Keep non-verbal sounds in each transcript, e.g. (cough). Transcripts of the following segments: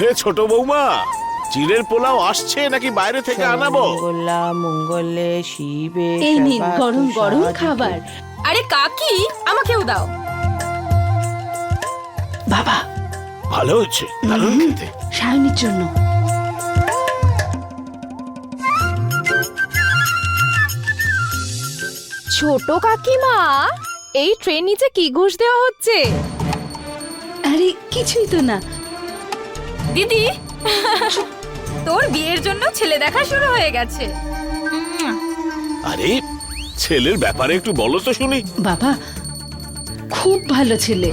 হে ছোট বৌমা চিড়ের পোলাও আসছে নাকি বাইরে থেকে আনাবো? মঙ্গলা মঙ্গলে শিবে এই নিন গরম গরম খাবার। আরে কাকি আমাকেও দাও। বাবা। ভালো হচ্ছে দারুণ খেতে। সায়নির জন্য। ছোট কাকিমা এই ট্রেন নিচে কি ঘুষ দেওয়া হচ্ছে? আরে কিছুই তো না। দিদি। তোর বিয়ের জন্য ছেলে দেখা শুরু হয়ে গেছে। আরে ছেলের ব্যাপারে একটু বলো তো শুনি। বাবা খুব ভালো ছেলে।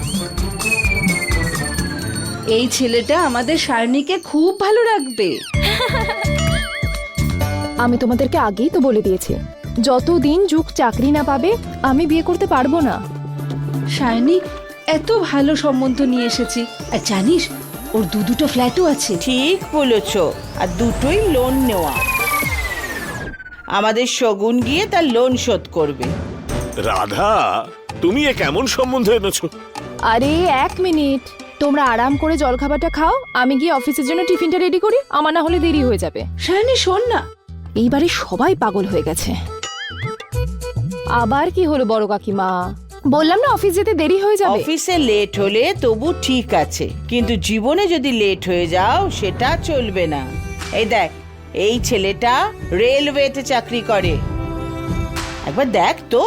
এই ছেলেটা আমাদের সায়নীকে খুব ভালো রাখবে। আমি তোমাদেরকে আগেই তো বলে দিয়েছি যতদিন যুগ চাকরি না পাবে আমি বিয়ে করতে পারব না। সায়নী এত ভালো সম্বন্ধ নিয়ে এসেছি। আর জানিস ওর দু দুটো ফ্ল্যাটও আছে। ঠিক বলেছ। আর দুটোই লোন নেওয়া। আমাদের শগুন গিয়ে তার লোন শোধ করবে। রাধা তুমি এ কেমন সম্বন্ধ এনেছো? আরে এক মিনিট। তোমরা আরাম করে জলখাবারটা খাও আমি গিয়ে অফিসের জন্য টিফিনটা রেডি করি আমার না হলে দেরি হয়ে যাবে। সায়নী শোন না। এইবারে সবাই পাগল হয়ে গেছে। আবার কি হলো বড় কাকিমা? বললাম না অফিস যেতে দেরি হয়ে যাবে? অফিসে লেট হলে তবু ঠিক আছে কিন্তু জীবনে যদি লেট হয়ে যাও সেটা চলবে না। এই দেখ এই ছেলেটা রেলওয়েতে চাকরি করে। একবার দেখ তো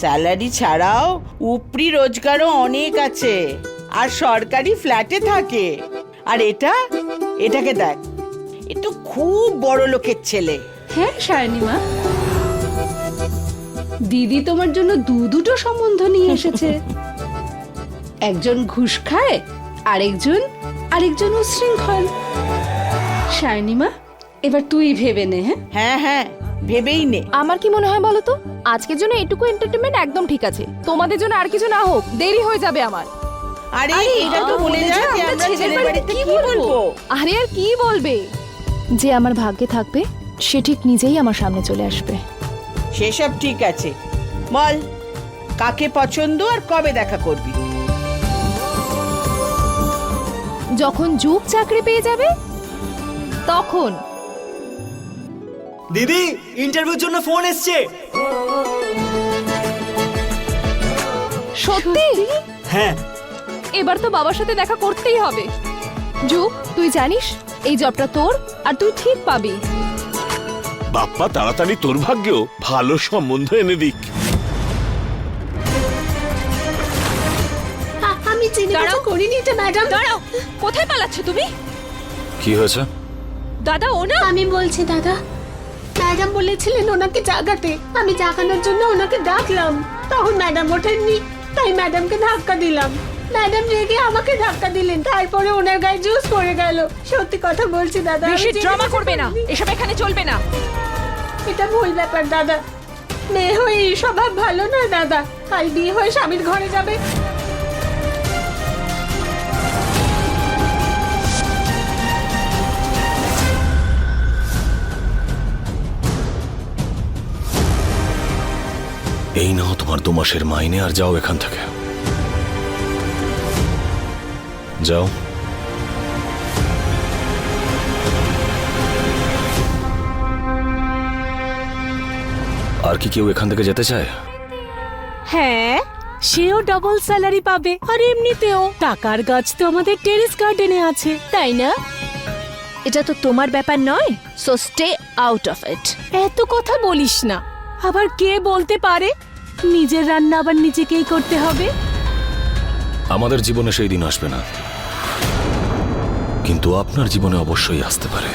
স্যালারি ছাড়াও উপরি রোজগারও অনেক আছে আর সরকারি ফ্ল্যাটে থাকে। আর এটা এটাকে দেখ এ তো খুব বড় লোকের ছেলে। হ্যাঁ সায়নী মা। দিদি তোমার জন্য দু দুটো সম্বন্ধ নিয়ে এসেছে। একজন ঘুষ খায় আরেকজন আরেকজন উশৃঙ্খল। সায়নী মা এবার তুই ভেবে নে হ্যাঁ? হ্যাঁ হ্যাঁ ভেবেই নে। আমার কি মনে হয় বলো তো? আজকের জন্য এটুকু এন্টারটেনমেন্ট একদম ঠিক আছে। তোমাদের জন্য আর কিছু না হোক দেরি হয়ে যাবে আমার। আরে এটা তো বলে যা যে আমরা ছেলের বাড়িতে কি বলব? আরে আর কি বলবে? যে আমার ভাগ্যে থাকবে সে ঠিক নিজেই আমার সামনে চলে আসবে। সেসব ঠিক আছে। বল কাকে পছন্দ আর কবে দেখা করবি? যখন যুগ চাকরি পেয়ে যাবে তখন। দিদি ইন্টারভিউর জন্য ফোন এসছে। সত্যি? হ্যাঁ। এবার তো বাবার সাথে দেখা করতেই হবে। যুগ তুই জানিস এই জবটা তোর আর তুই ঠিক পাবি। বাপ্পা তাড়াতাড়ি তোর ভাগ্যেও ভালো সম্বন্ধ এনে দিক। আমি চিনি দাঁড়াও। করিনি এটা ম্যাডাম। দাঁড়াও। কোথায় পালাচ্ছ তুমি? কি হয়েছে? দাদা ও না? আমি বলছি দাদা। ম্যাডাম বলেছিলেন ওনাকে জাগাতে। আমি জাগানোর জন্য ওনাকে ডাকলাম। তখন ম্যাডাম ওঠেননি তাই ম্যাডামকে ধাক্কা দিলাম। ম্যাডাম রেগে আমাকে ধাক্কা দিলেন। তারপরে ওনার গায়ে জুস পড়ে গেল। সত্যি কথা বলছি দাদা আমি বেশি ড্রামা করবে না। এসব এখানে চলবে না। এটা ভুল ব্যাপার দাদা। মেয়ে হয়ে এই স্বভাব ভালো না দাদা। কাল বিয়ে হয়ে স্বামীর ঘরে যাবে। এই নাও তোমার দু মাসের মাইনে আর যাও এখান থেকে। যাও আর কি কেউ এখান থেকে যেতে চায়? হ্যাঁ সেও ডবল স্যালারি পাবে। আর এমনিতেও টাকার গাছ তো আমাদের টেরেস গার্ডেনে আছে তাই না? এটা তো তোমার ব্যাপার নয় so stay out of it এত কথা বলিস না। আবার কে বলতে পারে? নিজের রান্না আবার নিজেকেই করতে হবে। আমাদের জীবনে সেই দিন আসবে না। কিন্তু আপনার জীবনে অবশ্যই আসতে পারে।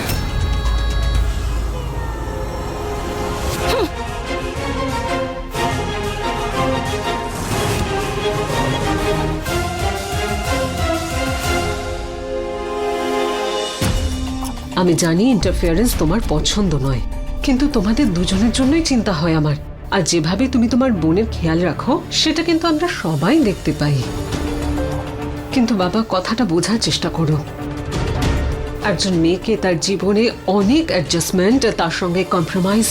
আমি জানি ইন্টারফিয়ারেন্স তোমার পছন্দ নয়, কিন্তু তোমাদের দুজনের জন্যই চিন্তা হয় আমার। আর যেভাবে তুমি তোমার বোনের খেয়াল রাখো, সেটা কিন্তু আমরা সবাই দেখতে পাই। কিন্তু বাবা, কথাটা বোঝার চেষ্টা করো। একজন মেয়েকে তার জীবনে অনেক অ্যাডজাস্টমেন্ট তার সঙ্গে কম্প্রোমাইজ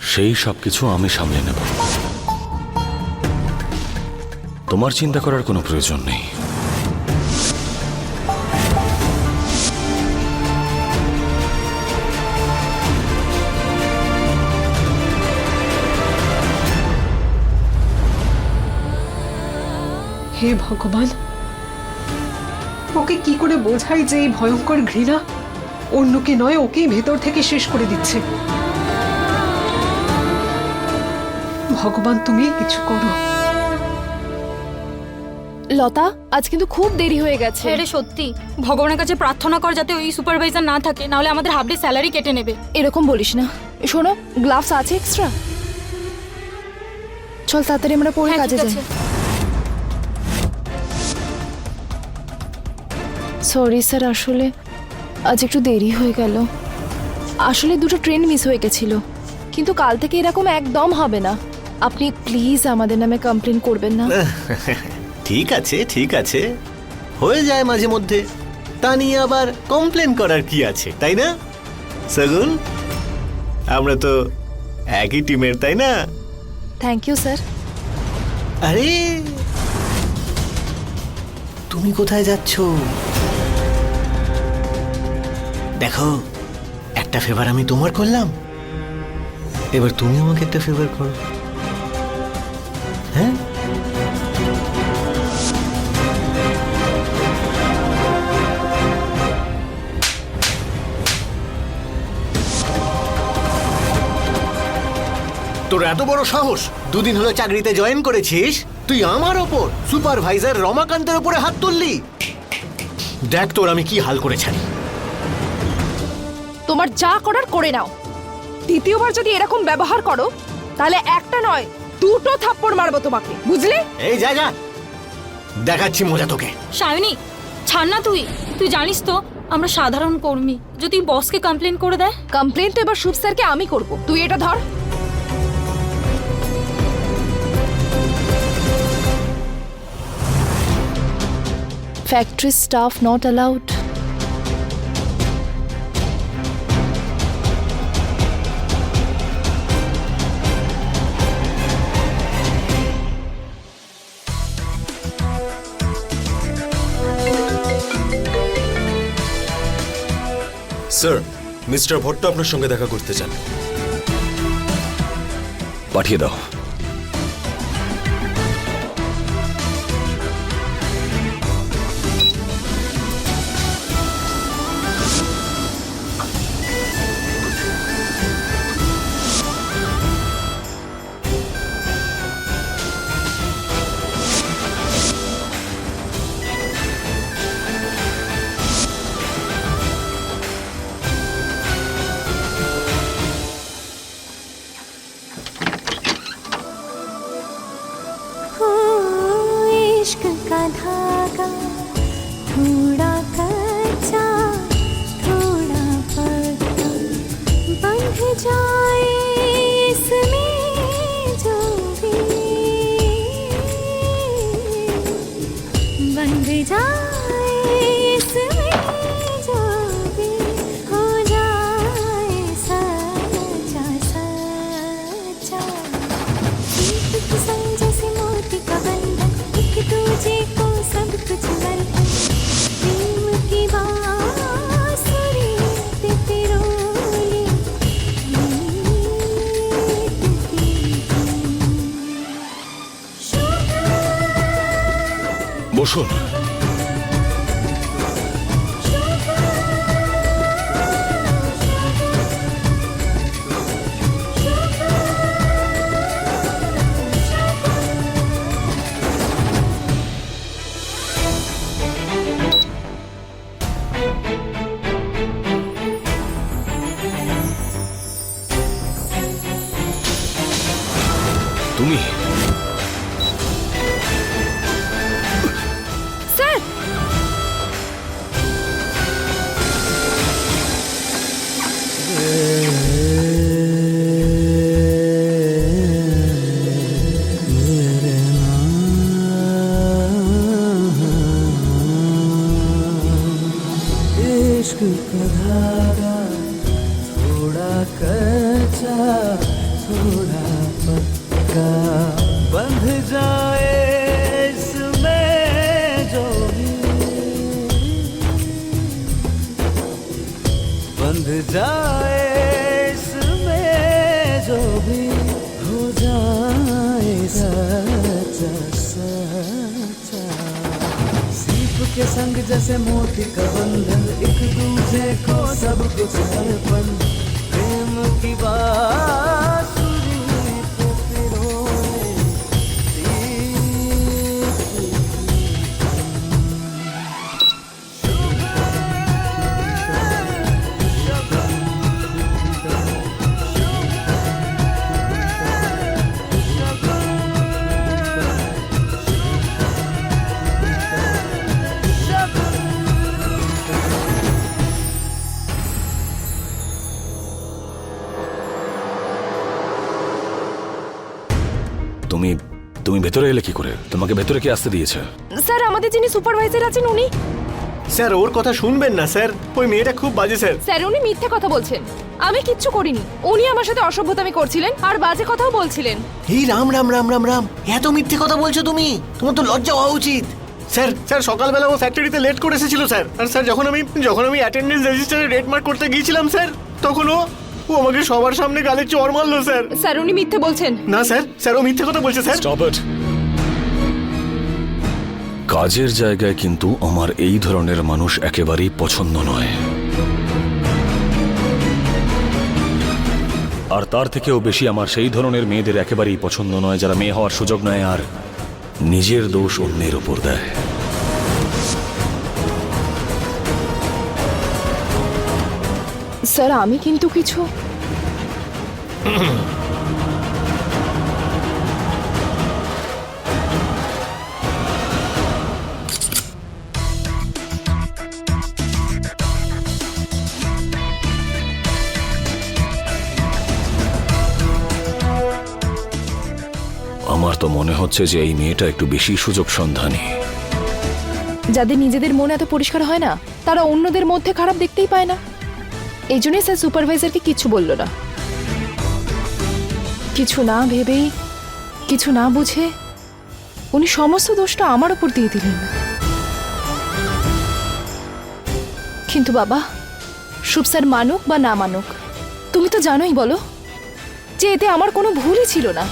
সেই সব কিছু আমি সামলে নেব। তোমার চিন্তা করার কোনো প্রয়োজন নেই। হে ভগবান ওকে কি করে বোঝাই যে এই ভয়ঙ্কর ঘৃণা? অন্যকে নয় ওকেই ভেতর থেকে শেষ করে দিচ্ছে। ভগবান তুমি কিছু করো। লতা আজ কিন্তু খুব দেরি হয়ে গেছে। হ্যাঁ রে সত্যি। ভগবানের কাছে প্রার্থনা কর যাতে ওই সুপারভাইজার না থাকে নাহলে আমাদের হাফ ডে স্যালারি কেটে নেবে। এরকম বলিস না। শোনো গ্লাভস আছে এক্সট্রা? চল তাড়াতাড়ি আমরা পরে হ্যাঁ, কাজে যাই। সরি স্যার আসলে আজ একটু দেরি হয়ে গেল। আসলে দুটো ট্রেন মিস হয়ে গেছিল। কিন্তু কাল থেকে এরকম একদম হবে না। আপনি প্লিজ আমাদের নামে কমপ্লেন করবেন না। (laughs) ঠিক আছে ঠিক আছে। হয়ে যায় মাঝে মধ্যে। তা নিয়ে আবার কমপ্লেন করার কি আছে তাই না? সগুন আমরা তো একই টিমের তাই না? থ্যাংক ইউ স্যার আরে তুমি কোথায় যাচ্ছ? দেখো একটা ফেভার আমি তোমার করলাম। এবার তুমি আমাকে একটা ফেভার করো। হ্যাঁ? তোর এত বড় সাহস? দুদিন হলো চাকরিতে জয়েন করেছিস? তুই আমার ওপর সুপারভাইজার রমাকান্তের ওপরে হাত তুললি? দেখ তোর আমি কি হাল করে ছাড়ি। তোমার যা করার করে নাও। দ্বিতীয়বার যদি এরকম ব্যবহার করো তাহলে একটা নয় দুটো থাপ্পড় মারবো তোমাকে বুঝলে? এই যা যা। দেখাচ্ছি মজা তোকে। সায়নী ছাড় না তুই। তুই জানিস তো আমরা সাধারণ কর্মী। যদি বসকে কমপ্লেন করে দেয়? কমপ্লেন তো এবার শুভ স্যারকে আমি করব। তুই এটা ধর। Factory staff not allowed sir mister Bhatt আপনার সঙ্গে দেখা করতে চান। পাঠিয়ে দাও। Coşun. जो भी हो जाए सीप के संग जैसे मोती का बंधन, एक दूसरे को सब कुछ अर्पण। प्रेम की बांसुरी তুমি তুমি ভেতরে এলে কি করে? তোমাকে ভেতরে কি আসতে দিয়েছে? স্যার আমাদের যিনি সুপারভাইজার আছেন উনি। স্যার ওর কথা শুনবেন না স্যার। ওই মেয়েটা খুব বাজে স্যার। স্যার উনি মিথ্যে কথা বলছেন। আমি কিচ্ছু করিনি। উনি আমার সাথে অসভ্যতামি করছিলেন আর বাজে কথাও বলছিলেন। এই রাম রাম রাম রাম রাম। এত মিথ্যে কথা বলছো তুমি? তোমার তো লজ্জা হওয়া উচিত। স্যার স্যার সকালবেলা ও ফ্যাক্টরিতে লেট করে এসেছিল স্যার। আর স্যার যখন আমি যখন আমি অ্যাটেন্ডেন্স রেজিস্টারে রেড মার্ক করতে গিয়েছিলাম স্যার তখন ও ও আমাকে সবার সামনে গালে চড় মারলো স্যার। স্যার উনি মিথ্যে বলছেন। না স্যার স্যার ও মিথ্যে কথা বলছে স্যার। স্টপ ইট কাজের জায়গায় কিন্তু আমার এই ধরনের মানুষ একেবারেই পছন্দ নয়। আর তার থেকেও বেশি আমার সেই ধরনের মেয়েদের একেবারেই পছন্দ নয় যারা মেয়ে হওয়ার সুযোগ নেয় আর নিজের দোষ অন্যের ওপর দেয়। স্যার আমি কিন্তু কিছু আমার তো মনে হচ্ছে যে এই মেয়েটা একটু বেশি সুযোগ সন্ধানী। যাদের নিজেদের মন এত পরিষ্কার হয় না তারা অন্যদের মধ্যে খারাপ দেখতেই পায় না। এই জন্যই স্যার সুপারভাইজারকে কিছু বলল না। কিছু না ভেবেই, কিছু না বুঝে উনি সমস্ত দোষটা আমার ওপর দিয়ে দিলেন। কিন্তু বাবা শুভ স্যার মানুক বা না মানুক, তুমি তো জানোই বলো যে এতে আমার কোনো ভুলই ছিল না।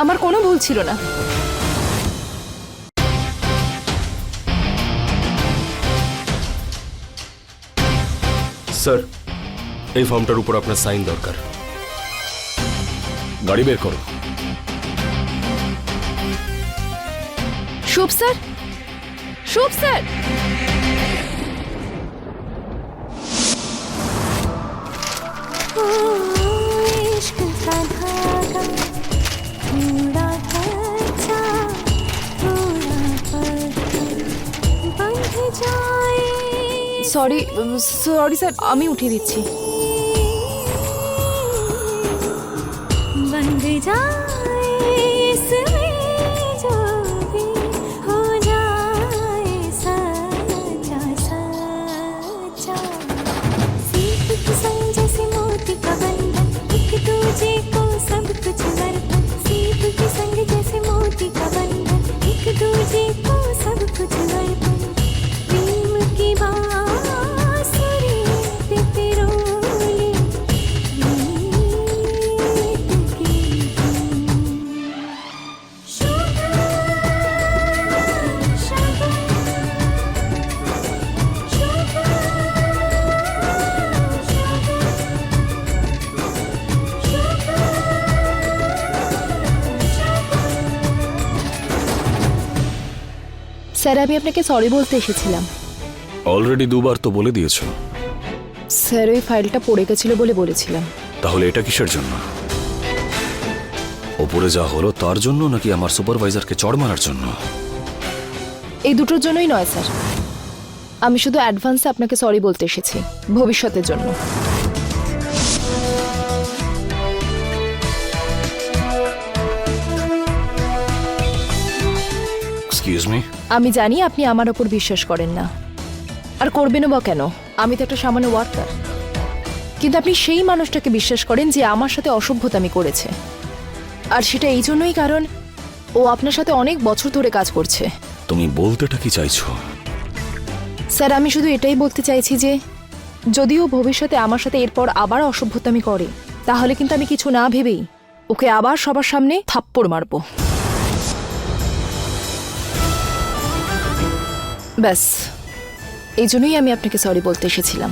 আমার কোনো ভুল ছিল না। স্যার এই ফর্মটার উপর আপনার সাইন দরকার। গাড়ি বের করো Shubho sir. Shubho sir. (laughs) Sorry sorry sir আমি উঠিয়ে দিচ্ছি। বন্ধ যা স্যার আমি আপনাকে সরি বলতে এসেছিলাম। অলরেডি দুবার তো বলে দিয়েছ। স্যার ওই ফাইলটা পড়ে গেছিল বলে বলেছিলাম। তাহলে এটা কিসের জন্য? ওপরে যা হলো তার জন্য নাকি আমার সুপারভাইজারকে চড় মারার জন্য? এই দুটোর জন্যই নয় স্যার। আমি শুধু অ্যাডভান্সে আপনাকে সরি বলতে এসেছি ভবিষ্যতের জন্য। এক্সকিউজ মি আমি জানি আপনি আমার ওপর বিশ্বাস করেন না। আর করবেনও বা কেন? আমি তো একটা সামান্য ওয়ার্কার। কিন্তু আপনি সেই মানুষটাকে বিশ্বাস করেন যে আমার সাথে অসভ্যতামি করেছে। আর সেটা এই জন্যই কারণ ও আপনার সাথে অনেক বছর ধরে কাজ করছে। তুমি বলতেটা কি চাইছো? স্যার আমি শুধু এটাই বলতে চাইছি যে যদিও ভবিষ্যতে আমার সাথে এরপর আবার অসভ্যতামি করে তাহলে কিন্তু আমি কিছু না ভেবেই ওকে আবার সবার সামনে থাপ্পড় মারবো। ব্যাস। এই জন্যই আমি আপনাকে সরি বলতে এসেছিলাম।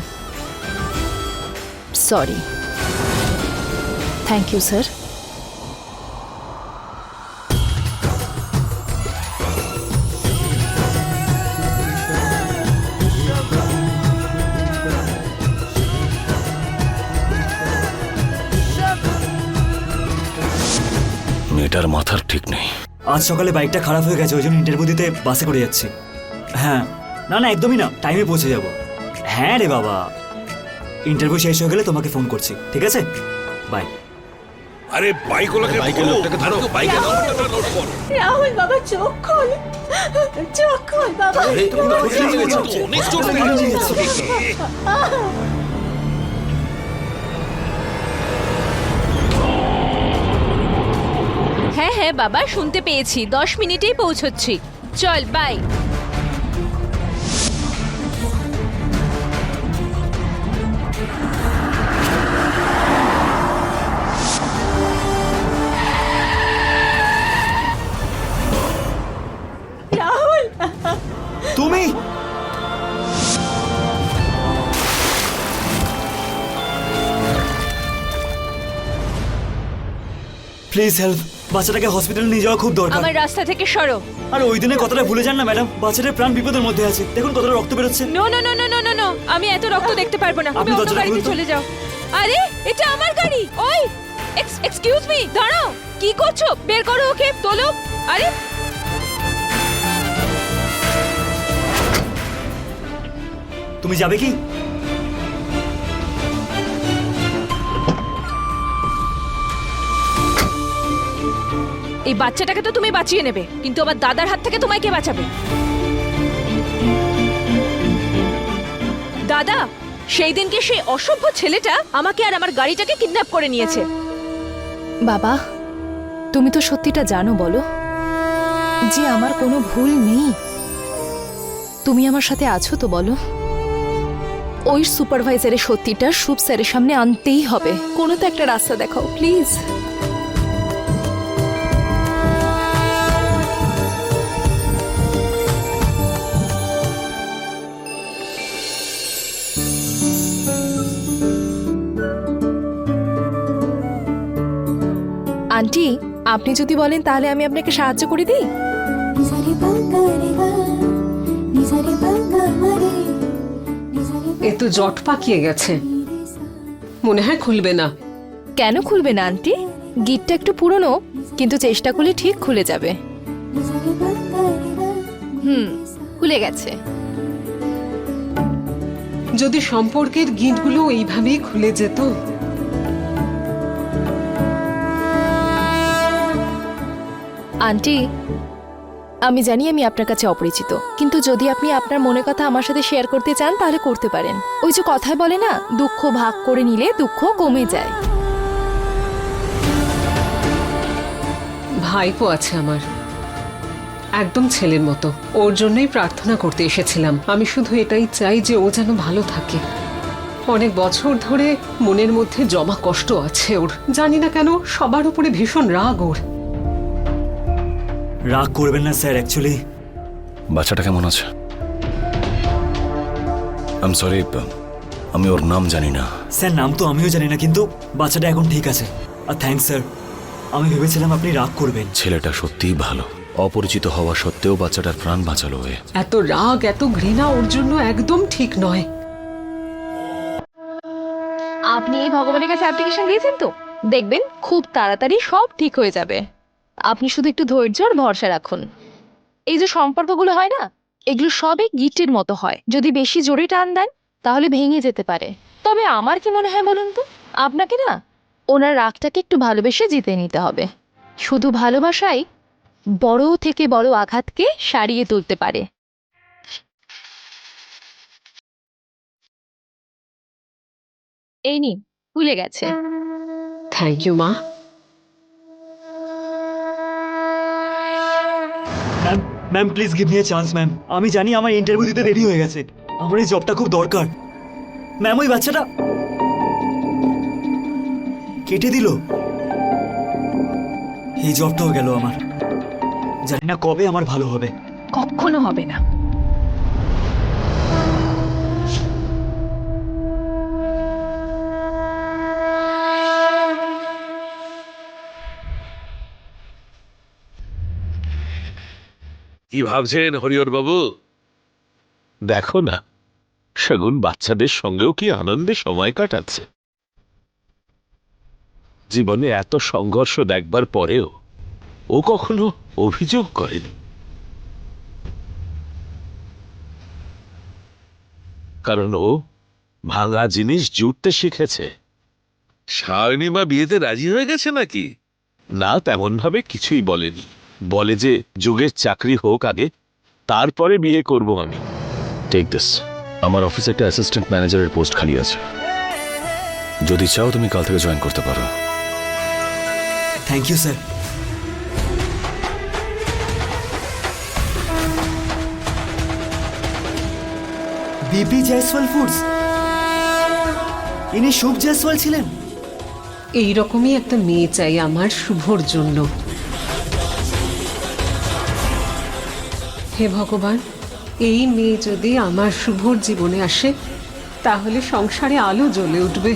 সরি থ্যাংক ইউ স্যার মেয়েটার মাথার ঠিক নেই। আজ সকালে বাইকটা খারাপ হয়ে গেছে ওই জন্য ইন্টারভিউ দিতে বাসে করে যাচ্ছি। হ্যাঁ। না না একদমই না। টাইমে পৌঁছে যাব। হ্যাঁ রে বাবা। ইন্টারভিউ শেষ হয়ে গেলে তোমাকে ফোন করছি ঠিক আছে? বাই আরে বাইক বাইকের লোকটাকে ধরো। বাইকে রাহুল বাবা চোখ খোল। চোখ খোল বাবা। আরে তুমি তো খুশি হয়ে গেছো অনেক চোট লেগেছে। হ্যাঁ হ্যাঁ বাবা শুনতে পেয়েছি। দশ মিনিটেই পৌঁছচ্ছি। চল বাই রাহুল তুমি প্লিজ হেল্প বাচ্চাটাকে হসপিটালে নিয়ে যাওয়া খুব দরকার। আমার রাস্তা থেকে সরো। আর ওই দিনের কথাটা ভুলে যান না ম্যাডাম বাচ্চাটার প্রাণ বিপদের মধ্যে আছে। দেখুন কতটা রক্ত বেরোচ্ছে। No no no no no no no আমি এত রক্ত দেখতে পারব না। আপনি অন্য গাড়িতে চলে যাও। আরে এটা আমার গাড়ি। ওই এক্সকিউজ মি দাঁড়াও। কি করছ? বের করো ওকে তোলো। আরে। তুমি যাবে কি? এই বাচ্চাটাকে তো তুমি বাঁচিয়ে নেবে, কিন্তু আমার দাদার হাত থেকে তোমায় কে বাঁচাবে? দাদা, সেই দিনকে সেই অসভ্য ছেলেটা আমাকে আর আমার গাড়িটাকে কিডন্যাপ করে নিয়েছে। বাবা, তুমি তো সত্যিটা জানো বলো, যে আমার কোনো ভুল নেই। তুমি আমার সাথে আছো তো বলো। ওই সুপারভাইজারের সত্যিটা সুপ স্যারের সামনে আনতেই হবে। কোনো তো একটা রাস্তা দেখাও, প্লিজ। আন্টি আপনি যদি বলেন তাহলে আমি আপনাকে সাহায্য করে দিই। এ তো জট পাকিয়ে গেছে। মনে হয় খুলবে না। কেন খুলবে না আন্টি? গিটটা একটু পুরনো কিন্তু চেষ্টা করলে ঠিক খুলে যাবে। হুম খুলে গেছে। যদি সম্পর্কের গিঁটগুলো এইভাবেই খুলে যেত আন্টি, আমি জানি আমি আপনার কাছে অপরিচিত, কিন্তু যদি আপনি আপনার মনের কথা আমার সাথে শেয়ার করতে চান, তাহলে করতে পারেন। ওই যে কথায় বলে না, দুঃখ ভাগ করে নিলে দুঃখ কমে যায়। ভাইপো আছে আমার। একদম ছেলের মতো। ওর জন্যই প্রার্থনা করতে এসেছিলাম। আমি শুধু এটাই চাই যে ও যেন ভালো থাকে। অনেক বছর ধরে মনের মধ্যে জমা কষ্ট আছে ওর। জানি না কেন, সবার উপরে ভীষণ রাগ ওর। রাগ করবেন না স্যার অ্যাকচুয়ালি বাচ্চাটা কেমন আছে? আম সরি আমি ওর নাম জানি না। স্যার নাম তো আমিও জানি না কিন্তু বাচ্চাটা এখন ঠিক আছে। আর থ্যাঙ্কস স্যার। আমি ভেবেছিলাম আপনি রাগ করবেন। ছেলেটা সত্যিই ভালো। অপরিচিত হওয়া সত্ত্বেও বাচ্চাটার প্রাণ বাঁচালো হয়ে এত রাগ এত ঘৃণা ওর জন্য একদম ঠিক নয়। আপনি এই ভগবানের কাছে অ্যাপ্লিকেশন দিয়েছেন তো? দেখবেন খুব তাড়াতাড়ি সব ঠিক হয়ে যাবে। আপনি শুধু একটু ধৈর্য আর ভরসা রাখুন। এই যে সম্পর্কগুলো হয় না, এগুলো সবই গিটের মতো হয়। যদি বেশি জোরে টান দেন, তাহলে ভেঙে যেতে পারে। তবে আমার কি মনে হয় বলুন তো? আপনাকে না, ওনার রাগটাকে একটু ভালোবেসে জিতে নিতে হবে। শুধু ভালোবাসাই বড় থেকে বড় আঘাতকে সারিয়ে তুলতে পারে। এই নিন ভুলে গেছে। থ্যাংক ইউ মা। Ma'am ma'am please give me a chance ma'am আমি জানি আমার ইন্টারভিউ দিতে দেরি হয়ে গেছে। আমার এই জবটা খুব দরকার। ম্যাম ওই বাচ্চাটা কেটে দিল। এই জবটাও গেল আমার। জানি না কবে আমার ভালো হবে। কখনো হবে না। কি ভাবছেন হরিহর বাবু? দেখো না শগুন বাচ্চাদের সঙ্গেও কি আনন্দে সময় কাটাচ্ছে। জীবনে এত সংঘর্ষ দেখবার পরেও ও কখনো অভিযোগ করেনি। কারণ ও ভাঙা জিনিস জুটতে শিখেছে। সায়নীমা বিয়েতে রাজি হয়ে গেছে নাকি? না তেমন ভাবে কিছুই বলেনি। বলে যে যুগের চাকরি হোক আগে তারপরে বিয়ে করব আমি। টেক দিস আমার অফিসে একটা অ্যাসিস্ট্যান্ট ম্যানেজারের পোস্ট খালি আছে। যদি চাও তুমি কাল থেকে জয়েন করতে পারো। Thank you sir BP Jaiswal foods ইনি শুভ জয়সওয়াল ছিলেন। এইরকমই একটা মেয়ে চাই আমার শুভর জন্য। হে ভগবান এই মেয়ে যদি আমার শুভর জীবনে আসে তাহলে সংসারে আলো জ্বলে উঠবে।